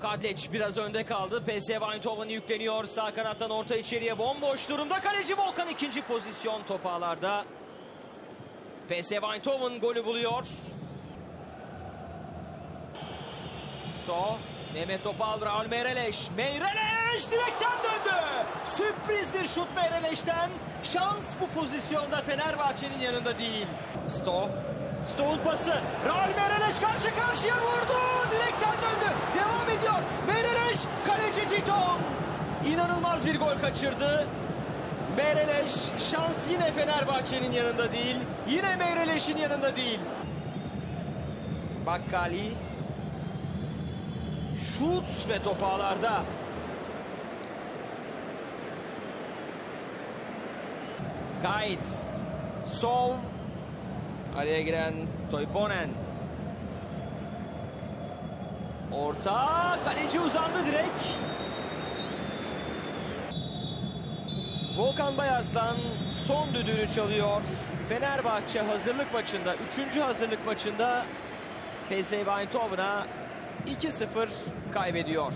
Kadleç biraz önde kaldı. PSV Eindhoven yükleniyor. Sağ kanattan orta içeriye bomboş durumda. Kaleci Volkan ikinci pozisyon top ağlarda. PSV Eindhoven golü buluyor. Sto, Mehmet Topal, Raul Meireles. Meireles direkten döndü. Sürpriz bir şut Meireles'ten. Şans bu pozisyonda Fenerbahçe'nin yanında değil. Sto, Sto'nun pası. Raul Meireles karşı karşıya vurdu. Direkten döndü. Devam ediyor. Meireles, kaleci Titon. İnanılmaz bir gol kaçırdı. Meireles şans yine Fenerbahçe'nin yanında değil. Yine Meireles'in yanında değil. Bakkali Şut ve top ağlarda. Kayıt. Sov. Araya giren Toyfonen. Orta. Kaleci uzandı direkt. Volkan Bayarslan son düdüğünü çalıyor. Fenerbahçe hazırlık maçında, 3. hazırlık maçında PSV Eindhoven'a 2-0 kaybediyor.